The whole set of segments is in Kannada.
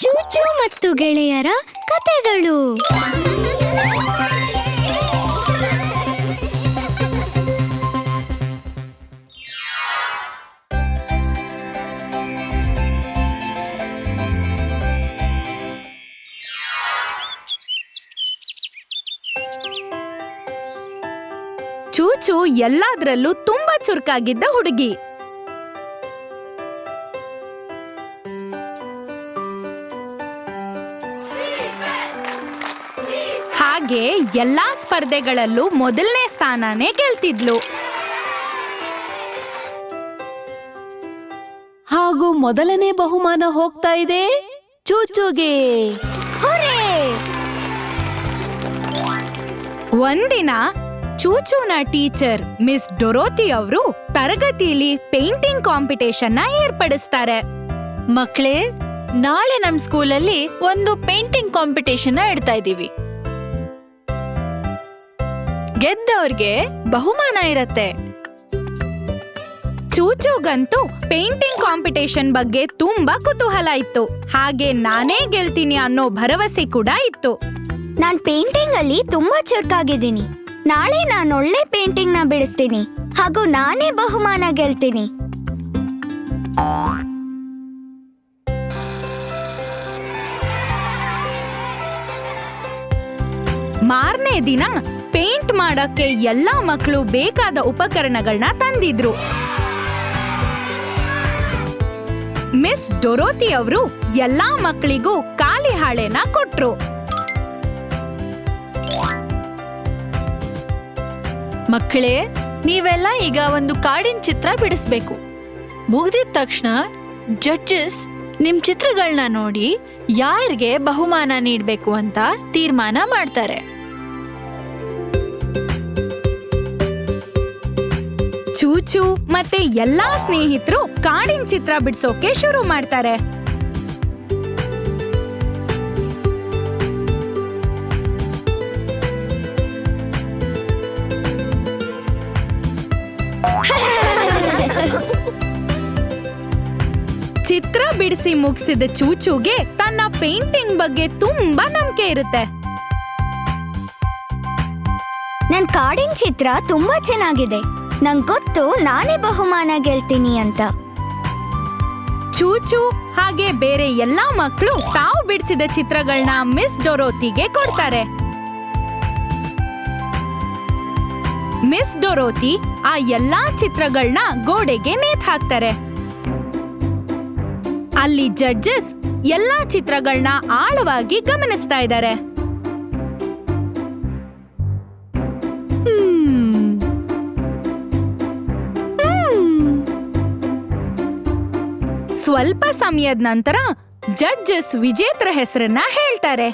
ಚೂಚು ಮತ್ತು ಗೆಳೆಯರ ಕತೆಗಳು. ಚೂಚು ಎಲ್ಲಾದ್ರಲ್ಲೂ ತುಂಬಾ ಚುರುಕಾಗಿದ್ದ ಹುಡುಗಿ. ಹಾಗೆ ಎಲ್ಲಾ ಸ್ಪರ್ಧೆಗಳಲ್ಲೂ ಮೊದಲನೇ ಸ್ಥಾನನೇ ಗೆಲ್ತಿದ್ಲು. ಹಾಗೂ ಮೊದಲನೇ ಬಹುಮಾನ ಹೋಗ್ತಾ ಇದೆ ಚೂಚುಗೆ. ಒಂದಿನ ಚೂಚೂನ ಟೀಚರ್ ಮಿಸ್ ಡೊರೋತಿ ಅವರು ತರಗತಿಲಿ ಪೇಂಟಿಂಗ್ ಕಾಂಪಿಟೇಷನ್ ಏರ್ಪಡಿಸ್ತಾರೆ. ಮಕ್ಕಳೇ ನಾಳೆ ನಮ್ ಸ್ಕೂಲಲ್ಲಿ ಒಂದು ಪೇಂಟಿಂಗ್ ಕಾಂಪಿಟೇಷನ್ ಇಡ್ತಾ ಇದೀವಿ. ಗೆದ್ದವ್ರಿಗೆ ಬಹುಮಾನ ಇರತ್ತೆ. ಚೂಚೂಗಂತೂ ಪೇಂಟಿಂಗ್ ಕಾಂಪಿಟೇಷನ್ ಬಗ್ಗೆ ತುಂಬಾ ಕುತೂಹಲ ಇತ್ತು. ಹಾಗೆ ನಾನೇ ಗೆಲ್ತೀನಿ ಅನ್ನೋ ಭರವಸೆ ಕೂಡ ಇತ್ತು. ನಾನ್ ಪೇಂಟಿಂಗ್ ಅಲ್ಲಿ ತುಂಬಾ ಚುರುಕಾಗಿದ್ದೀನಿ. ನಾಳೆ ನಾನು ಒಳ್ಳೆ ಪೇಂಟಿಂಗ್ನ ಬಿಡಿಸ್ತೀನಿ. ಹಾಗೂ ನಾನೇ ಬಹುಮಾನ ಗೆಲ್ತೀನಿ. ಮಾರನೇ ದಿನ ಪೇಂಟ್ ಮಾಡಕ್ಕೆ ಎಲ್ಲಾ ಮಕ್ಕಳು ಬೇಕಾದ ಉಪಕರಣಗಳನ್ನ ತಂದಿದ್ರು. ಮಿಸ್ ಡೊರೋತಿ ಅವರು ಎಲ್ಲಾ ಮಕ್ಕಳಿಗೂ ಖಾಲಿ ಹಾಳೆನ ಕೊಟ್ರು. ಮಕ್ಕಳೇ, ನೀವೆಲ್ಲ ಈಗ ಒಂದು ಕಾಡಿನ ಚಿತ್ರ ಬಿಡಿಸ್ಬೇಕು. ಮುಗಿದಿದ ತಕ್ಷಣ ಜಡ್ಜಸ್ ನಿಮ್ ಚಿತ್ರಗಳನ್ನ ನೋಡಿ ಯಾರಿಗೆ ಬಹುಮಾನ ನೀಡಬೇಕು ಅಂತ ತೀರ್ಮಾನ ಮಾಡ್ತಾರೆ. ಚೂಚು ಮತ್ತೆ ಎಲ್ಲಾ ಸ್ನೇಹಿತರು ಕಾಡಿನ ಚಿತ್ರ ಬಿಡ್ಸೋಕೆ ಶುರು ಮಾಡ್ತಾರೆ. ಚಿತ್ರ ಬಿಡಿಸಿ ಮುಗಿಸಿದ ಚೂಚುಗೆ ತನ್ನ ಪೇಂಟಿಂಗ್ ಬಗ್ಗೆ ತುಂಬಾ ನಂಬಿಕೆ ಇರುತ್ತೆ. ನನ್ ಕಾಡಿನ ಚಿತ್ರ ತುಂಬಾ ಚೆನ್ನಾಗಿದೆ. ನಂಗ್ ಗೊತ್ತು ನಾನೇ ಬಹುಮಾನ ಗೆಲ್ತೀನಿ ಅಂತ. ಚೂಚು ಹಾಗೆ ಬೇರೆ ಎಲ್ಲಾ ಮಕ್ಕಳು ತಾವು ಬಿಡಿಸಿದ ಚಿತ್ರಗಳನ್ನ ಮಿಸ್ ಡೊರೋತಿಗೆ ಕೊಡ್ತಾರೆ. ಮಿಸ್ ಡೊರೋತಿ ಆ ಎಲ್ಲಾ ಚಿತ್ರಗಳನ್ನ ಗೋಡೆಗೆ ನೇತ್ ಹಾಕ್ತಾರೆ. ಅಲ್ಲಿ ಜಡ್ಜಸ್ ಎಲ್ಲಾ ಚಿತ್ರಗಳನ್ನ ಆಳವಾಗಿ ಗಮನಿಸ್ತಾ ಇದ್ದಾರೆ ಸ್ವಲ್ಪ ಸಮಯದ ನಂತರ ಜಡ್ಜಸ್ ವಿಜೇತರ ಹೆಸರನ್ನ ಹೇಳ್ತಾರೆ.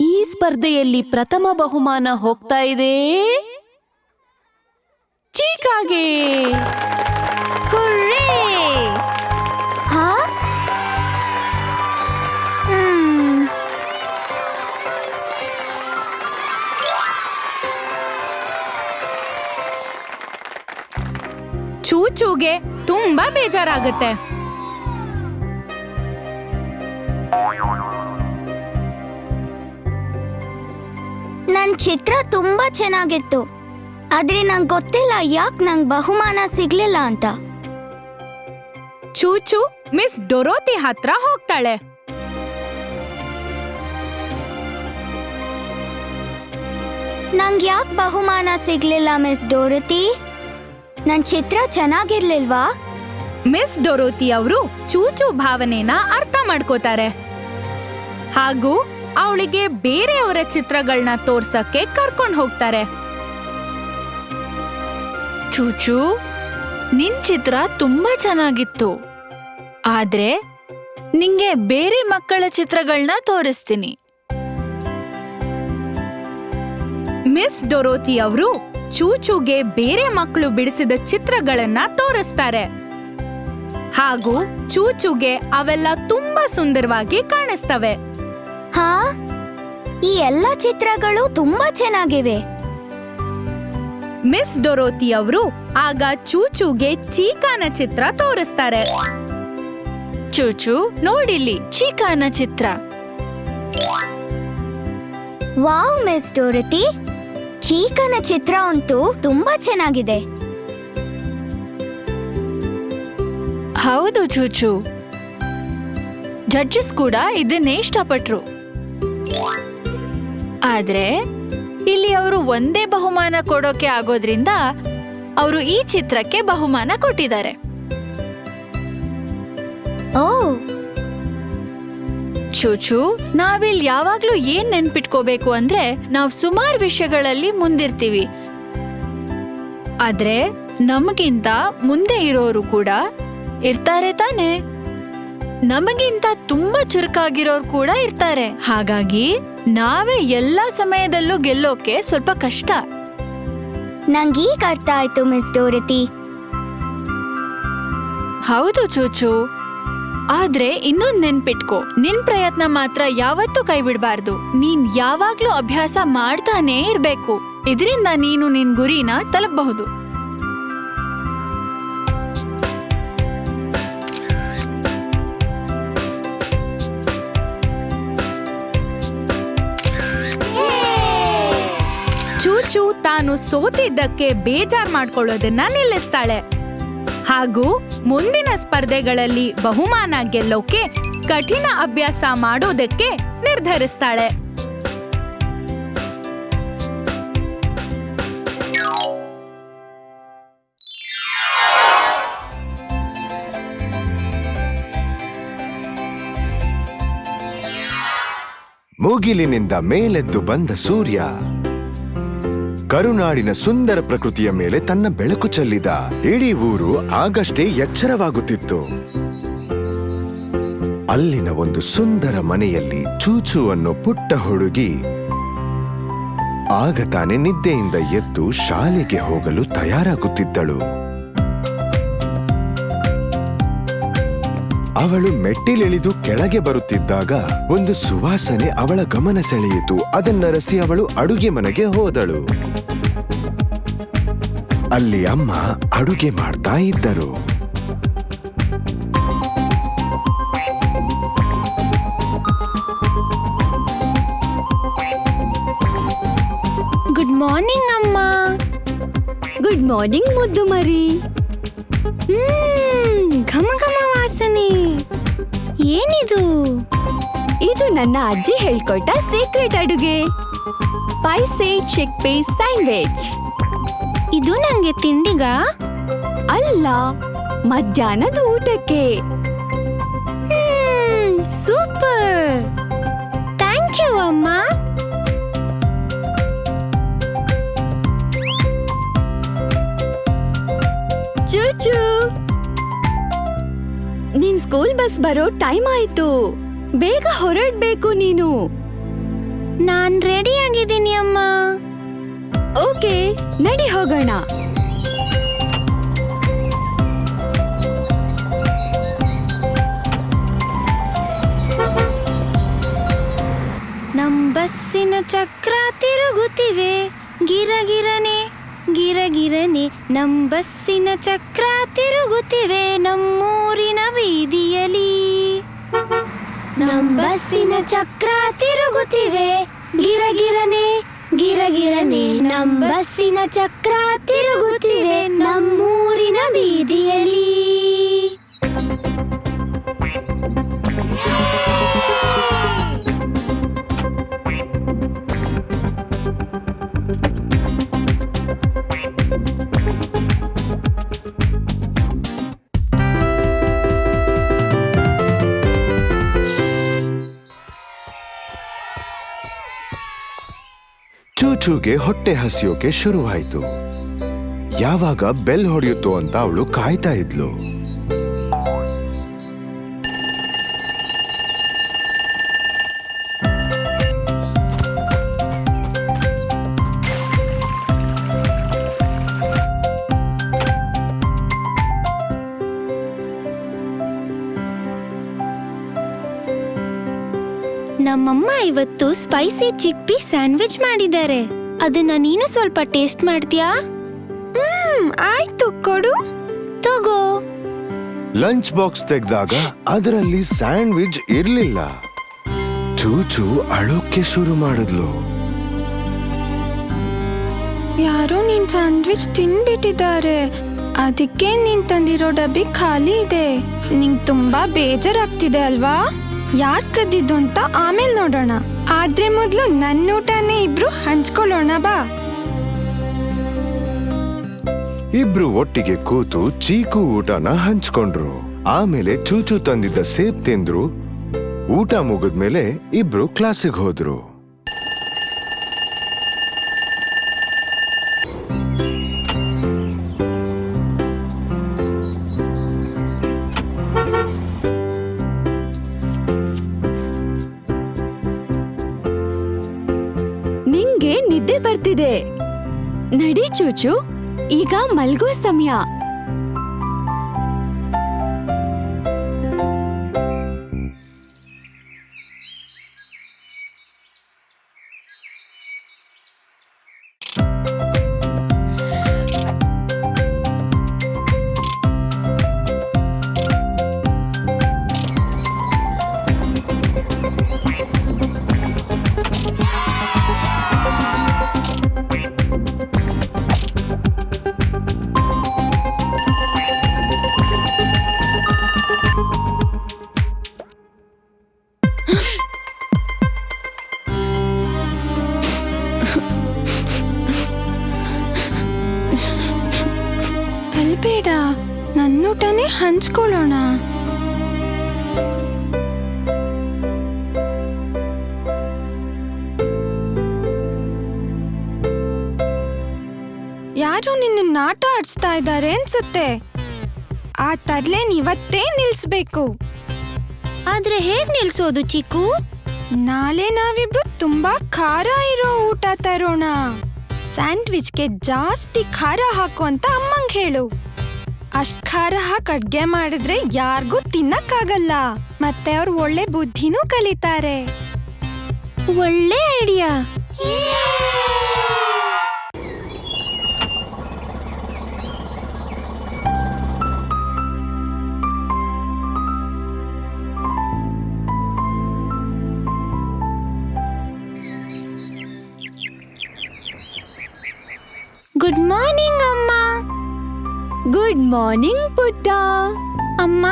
ಈ ಸ್ಪರ್ಧೆಯಲ್ಲಿ ಪ್ರಥಮ ಬಹುಮಾನ ಹೋಗ್ತಾ ಇದೆ. ತುಂಬಾ ಬೇಜಾರಾಗುತ್ತೆ. ನನ್ ಚಿತ್ರ ತುಂಬಾ ಚೆನ್ನಾಗಿತ್ತು. ಆದ್ರೆ ನಂಗ್ ಗೊತ್ತಿಲ್ಲ ಯಾಕ್ ನಂಗ್ ಬಹುಮಾನ ಸಿಗ್ಲಿಲ್ಲ ಅಂತ. ಚೂಚು ಮಿಸ್ ಡೊರೋತಿ ಹತ್ರ ಹೋಗ್ತಾಳೆ. ನಂಗ್ ಯಾಕ್ ಬಹುಮಾನ ಸಿಗ್ಲಿಲ್ಲ ಮಿಸ್ ಡೋರತಿ? ನನ್ನ ಚಿತ್ರ ಚೆನ್ನಾಗಿರ್ಲಿಲ್ವಾ? ಮಿಸ್ ಡೊರೋತಿ ಅವರು ಚೂಚು ಭಾವನೆನ ಅರ್ಥ ಮಾಡ್ಕೋತಾರೆ. ಹಾಗೂ ಅವಳಿಗೆ ಬೇರೆಯವರ ಚಿತ್ರಗಳನ್ನ ತೋರ್ಸಕ್ಕೆ ಕರ್ಕೊಂಡು ಹೋಗ್ತಾರೆ. ಚೂಚು ನಿನ್ ಚಿತ್ರ ತುಂಬಾ ಚೆನ್ನಾಗಿತ್ತು. ಆದ್ರೆ ನಿಂಗೆ ಬೇರೆ ಮಕ್ಕಳ ಚಿತ್ರಗಳನ್ನ ತೋರಿಸ್ತೀನಿ. ಮಿಸ್ ಡೊರೋತಿ ಅವರು ಚೂಚುಗೆ ಬೇರೆ ಮಕ್ಕಳು ಬಿಡಿಸಿದ ಚಿತ್ರಗಳನ್ನ ತೋರಿಸ್ತಾರೆ. ಹಾಗೂ ಚೂಚುಗೆ ಅವೆಲ್ಲ ತುಂಬಾ ಸುಂದರವಾಗಿ ಕಾಣಿಸ್ತವೆ. ಹಾ? ಈ ಎಲ್ಲ ಚಿತ್ರಗಳು ತುಂಬಾ ಚೆನ್ನಾಗಿವೆ. ಮಿಸ್ ಡೊರೋತಿ ಅವರು ಆಗ ಚೂಚುಗೆ ಚೀಕಾನ ಚಿತ್ರ ತೋರಿಸ್ತಾರೆ. ಚೂಚು ನೋಡಿಲ್ಲಿ ಚೀಕಾನ ಚಿತ್ರ. Wow miss Dorothy. ಚೀಕನ ಚಿತ್ರ ಅಂತೂ ತುಂಬಾ ಚೆನ್ನಾಗಿದೆ. ಹೌದು ಚೂಚು. ಜಡ್ಜಸ್ ಕೂಡ ಇದನ್ನೇ ಇಷ್ಟಪಟ್ರು. ಆದ್ರೆ ಇಲ್ಲಿ ಅವರು ಒಂದೇ ಬಹುಮಾನ ಕೊಡೋಕೆ ಆಗೋದ್ರಿಂದ ಅವರು ಈ ಚಿತ್ರಕ್ಕೆ ಬಹುಮಾನ ಕೊಟ್ಟಿದ್ದಾರೆ. ಓ. ಚೂಚು ನಾವಿಲ್ಲಿ ಯಾವಾಗ್ಲೂ ಏನ್ ನೆನ್ಪಿಟ್ಕೋಬೇಕು ಅಂದ್ರೆ ನಾವು ಸುಮಾರು ವಿಷಯಗಳಲ್ಲಿ ಮುಂದಿರ್ತೀವಿ. ಆದ್ರೆ ನಮಗಿಂತ ಮುಂದೆ ಇರೋರು ಕೂಡ ಇರ್ತಾರೆ ತಾನೆ. ನಮಗಿಂತ ತುಂಬಾ ಚುರುಕಾಗಿರೋರು ಕೂಡ ಇರ್ತಾರೆ. ಹಾಗಾಗಿ ನಾವೇ ಎಲ್ಲಾ ಸಮಯದಲ್ಲೂ ಗೆಲ್ಲೋಕೆ ಸ್ವಲ್ಪ ಕಷ್ಟ. ನಂಗೀಗ ಅರ್ಥ ಆಯ್ತು ಮಿಸ್ ಡೋರತಿ. ಹೌದು ಚೂಚು. ಆದ್ರೆ ಇನ್ನೊಂದ್ ನೆನ್ಪಿಟ್ಕೋ. ನಿನ್ ಪ್ರಯತ್ನ ಮಾತ್ರ ಯಾವತ್ತೂ ಕೈ ಬಿಡಬಾರ್ದು ನೀನ್ ಯಾವಾಗ್ಲೂ ಅಭ್ಯಾಸ ಮಾಡ್ತಾನೇ ಇರ್ಬೇಕು. ಇದರಿಂದ ನೀನು ನಿನ್ ಗುರಿನ ತಲುಪಬಹುದು. ಚೂಚು ತಾನು ಸೋತಿದ್ದಕ್ಕೆ ಬೇಜಾರ್ ಮಾಡ್ಕೊಳ್ಳೋದನ್ನ ನಿಲ್ಲಿಸ್ತಾಳೆ. ಹಾಗೂ ಮುಂದಿನ ಸ್ಪರ್ಧೆಗಳಲ್ಲಿ ಬಹುಮಾನ ಗೆಲ್ಲೋಕೆ ಕಠಿಣ ಅಭ್ಯಾಸ ಮಾಡೋದಕ್ಕೆ ನಿರ್ಧರಿಸ್ತಾಳೆ. ಮೂಗಿಲಿನಿಂದ ಮೇಲೆದ್ದು ಬಂದ ಸೂರ್ಯ. ಕರುನಾಡಿನ ಸುಂದರ ಪ್ರಕೃತಿಯ ಮೇಲೆ ತನ್ನ ಬೆಳಕು ಚೆಲ್ಲಿದ ಇಡೀ ಊರು ಆಗಷ್ಟೇ ಎಚ್ಚರವಾಗುತ್ತಿತ್ತು. ಅಲ್ಲಿನ ಒಂದು ಸುಂದರ ಮನೆಯಲ್ಲಿ ಚೂಚು ಅನ್ನೋ ಪುಟ್ಟ ಹುಡುಗಿ ಆಗ ತಾನೇ ನಿದ್ದೆಯಿಂದ ಎದ್ದು ಶಾಲೆಗೆ ಹೋಗಲು ತಯಾರಾಗುತ್ತಿದ್ದಳು. ಅವಳು ಮೆಟ್ಟಿಲಿಳಿದು ಕೆಳಗೆ ಬರುತ್ತಿದ್ದಾಗ ಒಂದು ಸುವಾಸನೆ ಅವಳ ಗಮನ ಸೆಳೆಯಿತು. ಅದನ್ನರಸಿ ಅವಳು ಅಡುಗೆ ಮನೆಗೆ ಹೋದಳು. ಅಲ್ಲಿ ಅಮ್ಮ ಅಡುಗೆ ಮಾಡ್ತಾ ಇದ್ದರು. ಗುಡ್ ಮಾರ್ನಿಂಗ್ ಅಮ್ಮ. ಗುಡ್ ಮಾರ್ನಿಂಗ್ ಮುದ್ದು ಮರಿ ಘಮ ಘಮ. ಏನಿದು? ಇದು ನನ್ನ ಅಜ್ಜಿ ಹೇಳ್ಕೊಟ್ಟ ಸೀಕ್ರೆಟ್ ಅಡುಗೆ. ಸ್ಪೈಸಿ ಚಿಕ್ ಪೀಸ್ ಸ್ಯಾಂಡ್ವಿಚ್ ಇದು ನಂಗೆ ತಿಂಡಿಗ? ಅಲ್ಲ, ಮಧ್ಯಾಹ್ನದ ಊಟಕ್ಕೆ. ಬಸ್ ಬರೋ ಟೈಮ್ ಆಯ್ತು. ಬೇಗ ಹೊರಡ್ಬೇಕು ನೀನು. ನಾನ್ ರೆಡಿ ಆಗಿದ್ದೀನಿ ಅಮ್ಮ. ಓಕೆ, ನಡಿ ಹೋಗೋಣ. ನಮ್ ಬಸ್ಸಿನ ಚಕ್ರ ತಿರುಗುತ್ತಿವೆ. ಗಿರಗಿರನೆ ಗಿರಗಿರನೆ ನಮ್ ಬಸ್ಸಿನ ಚಕ್ರ ತಿರುಗುತ್ತಿವೆ ನಮ್ಮೂರಿನ ಬೀದಿಯಲಿ ನಮ್ ಬಸ್ಸಿನ ಚಕ್ರ ತಿರುಗುತ್ತಿವೆ ಗಿರಗಿರನೆ ಗಿರಗಿರನೆ ನಮ್ ಬಸ್ಸಿನ ಚಕ್ರ ತಿರುಗುತ್ತಿವೆ ನಮ್ಮೂರಿನ ಬೀದಿಯಲಿ ಚೂಚೂಗೆ ಹೊಟ್ಟೆ ಹಸಿಯೋಕೆ ಶುರುವಾಯಿತು. ಯಾವಾಗ ಬೆಲ್ ಹೊಡೆಯುತ್ತೋ ಅಂತ ಅವಳು ಕಾಯ್ತಾ ಇದ್ಲು. ನಮ್ಮಮ್ಮ ಇವತ್ತು ಸ್ಪೈಸಿ ಚಿಕ್ಪಿ ಸ್ಯಾಂಡ್ವಿಚ್ ಮಾಡಿದ್ದಾರೆ. ಅದನ್ನ ನೀನು ಸ್ವಲ್ಪ ಟೇಸ್ಟ್ ಮಾಡ್ತೀಯಾ? ಹ್ಮ್ ಆಯ್ತು ಕೊಡು. ತಗೋ. ಲಂಚ್ ಬಾಕ್ಸ್ ತೆಗೆದಾಗ ಅದರಲ್ಲಿ ಸ್ಯಾಂಡ್ವಿಚ್ ಇರ್ಲಿಲ್ಲ. ಚೂಚು ಅಳೋಕೆ ಶುರು ಮಾಡಿದ್ಲು. ಯಾರೋ ನಿನ್ ಸ್ಯಾಂಡ್ವಿಚ್ ತಿನ್ಬಿಟ್ಟಿದ್ದಾರೆ ಅದಕ್ಕೆ ನೀನ್ ತಂದಿರೋ ಡಬ್ಬಿ ಖಾಲಿ ಇದೆ. ನಿಂಗ್ ತುಂಬಾ ಬೇಜಾರಾಗ್ತಿದೆ ಅಲ್ವಾ? ಯಾರ್ ಕದ್ದಿದ್ದು ಅಂತ ಆಮೇಲೆ ನೋಡೋಣ. ಆದ್ರೆ ಮೊದ್ಲು ನನ್ನ ಊಟನೇ ಇಬ್ರು ಹಂಚ್ಕೊಳ್ಳೋಣ ಬಾ. ಇಬ್ರು ಒಟ್ಟಿಗೆ ಕೂತು ಚೀಕು ಊಟನ ಹಂಚ್ಕೊಂಡ್ರು. ಆಮೇಲೆ ಚೂಚು ತಂದಿದ್ದ ಸೇಬ್ ತಿಂದ್ರು. ಊಟ ಮುಗಿದ್ಮೇಲೆ ಇಬ್ರು ಕ್ಲಾಸಿಗೆ ಹೋದ್ರು. ನಡಿ ಚೂಚು ಈಗ ಮಲ್ಗೋ ಸಮಯ. ಹಂಚ್ಕೊಳ್ಳೋಣ ಯಾರೋ ನಿನ್ನ ನಾಟ ಆಡಿಸ್ತಾ ಇದ್ದಾರೆ ಅನ್ಸುತ್ತೆ. ಆ ತರ್ಲೇನ್ ಇವತ್ತೇ ನಿಲ್ಸ್ಬೇಕು. ಆದ್ರೆ ಹೇಗ್ ನಿಲ್ಸೋದು ಚಿಕ್ಕು? ನಾಳೆ ನಾವಿಬ್ರು ತುಂಬಾ ಖಾರ ಇರೋ ಊಟ ತರೋಣ. ಸ್ಯಾಂಡ್ವಿಚ್ಗೆ ಜಾಸ್ತಿ ಖಾರ ಹಾಕು ಅಂತ ಅಮ್ಮಂಗ್ ಹೇಳು. ಅಷ್ಟ್ ಖಾರ ಹಾಕಿ ಅಡ್ಗೆ ಮಾಡಿದ್ರೆ ಯಾರಿಗೂ ತಿನ್ನಕ್ಕಾಗಲ್ಲ. ಮತ್ತೆ ಅವ್ರು ಒಳ್ಳೆ ಬುದ್ಧಿನೂ ಕಲಿತಾರೆ. ಒಳ್ಳೆ ಐಡಿಯಾ. ಗುಡ್ ಮಾರ್ನಿಂಗ್ ಅಮ್ಮ. ಗುಡ್ ಮಾರ್ನಿಂಗ್ ಪುಟ್ಟ. ಅಮ್ಮ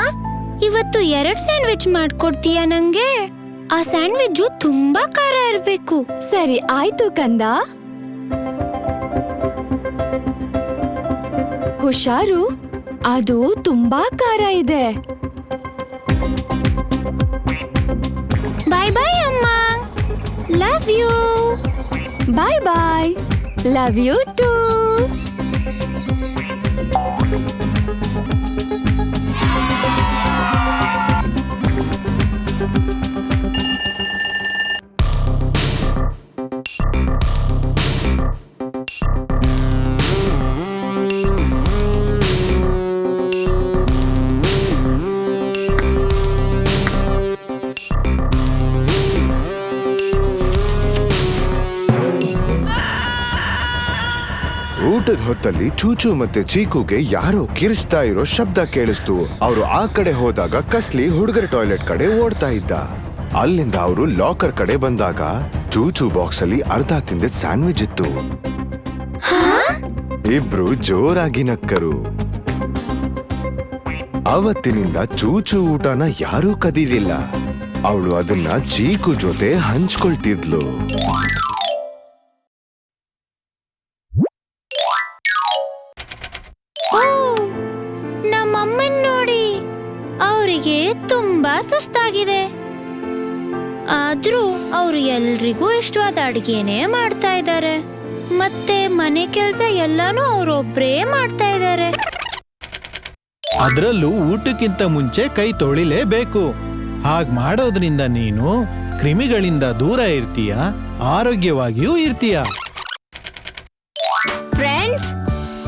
ಇವತ್ತು ಎರಡ್ ಸ್ಯಾಂಡ್ವಿಚ್ ಮಾಡ್ಕೊಡ್ತೀಯಾ ನಂಗೆ? ಆ ಸ್ಯಾಂಡ್ವಿಚ್ ತುಂಬಾ ಖಾರ ಇರ್ಬೇಕು. ಸರಿ ಆಯ್ತು ಕಂದ. ಹುಷಾರು. ಅದು ತುಂಬಾ ಖಾರ ಇದೆ. ಬಾಯ್ ಬಾಯ್ ಅಮ್ಮ. Love you bye bye love you too ಹೊತ್ತಲ್ಲಿ ಚೂಚು ಮತ್ತೆ ಚೀಕುಗೆ ಯಾರೋ ಕಿರಿಚ್ತಾ ಇರೋ ಶಬ್ದ ಕೇಳಿಸ್ತು. ಅವರು ಆ ಕಡೆ ಹೋದಾಗ ಕಸ್ಲಿ ಹುಡುಗರ ಟಾಯ್ಲೆಟ್ ಕಡೆ ಓಡ್ತಾ ಇದ್ದ. ಅಲ್ಲಿಂದ ಅವರು ಲಾಕರ್ ಕಡೆ ಬಂದಾಗ ಚೂಚು ಬಾಕ್ಸ್ ಅಲ್ಲಿ ಅರ್ಧ ತಿಂದ ಸ್ಯಾಂಡ್ವಿಚ್ ಇತ್ತು. ಇಬ್ರು ಜೋರಾಗಿ ನಕ್ಕರು. ಅವತ್ತಿನಿಂದ ಚೂಚು ಊಟನ ಯಾರೂ ಕದೀಲಿಲ್ಲ. ಅವಳು ಅದನ್ನ ಚೀಕು ಜೊತೆ ಹಂಚ್ಕೊಳ್ತಿದ್ಲು. ಅವರಿಗೆ ತುಂಬಾ ಸುಸ್ತಾಗಿದೆ. ಆದ್ರೂ ಅವರು ಎಲ್ರಿಗೂ ಇಷ್ಟವಾದ ಅಡಿಗೆನೇ ಮಾಡ್ತಾ ಇದ್ದಾರೆ. ಮತ್ತೆ ಮನೆ ಕೆಲಸ ಎಲ್ಲಾನು ಅವರೊಬ್ರೇ ಮಾಡ್ತಾ ಇದ್ದಾರೆ. ಅದರಲ್ಲೂ ಊಟಕ್ಕಿಂತ ಮುಂಚೆ ಕೈ ತೊಳಿಲೇಬೇಕು. ಹಾಗ್ ಮಾಡೋದ್ರಿಂದ ನೀನು ಕ್ರಿಮಿಗಳಿಂದ ದೂರ ಇರ್ತೀಯ? ಆರೋಗ್ಯವಾಗಿಯೂ ಇರ್ತೀಯ? ಫ್ರೆಂಡ್ಸ್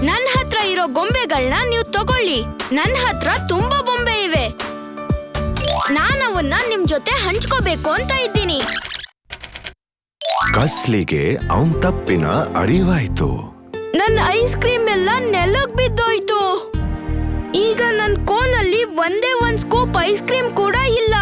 ನನ್ನ ಹತ್ರ ಇರೋ ಗೊಂಬೆಗಳನ್ನ ನೀವು ತಗೊಳ್ಳಿ. ನನ್ನ ಹತ್ರ ತುಂಬಾ ನಾನವನ್ನ ನಿಮ್ ಜೊತೆ ಹಂಚ್ಕೋಬೇಕು ಅಂತ ಇದ್ದೀನಿ. ಕಸ್ಲಿಗೆ ಅವನ್ ತಪ್ಪಿನ ಅರಿವಾಯ್ತು. ನನ್ನ ಐಸ್ ಕ್ರೀಮ್ ಎಲ್ಲ ನೆಲಕ್ ಬಿದ್ದೋಯ್ತು. ಈಗ ನನ್ನ ಕೋನಲ್ಲಿ ಒಂದೇ ಒಂದ್ ಸ್ಕೂಪ್ ಐಸ್ ಕ್ರೀಮ್ ಕೂಡ ಇಲ್ಲ.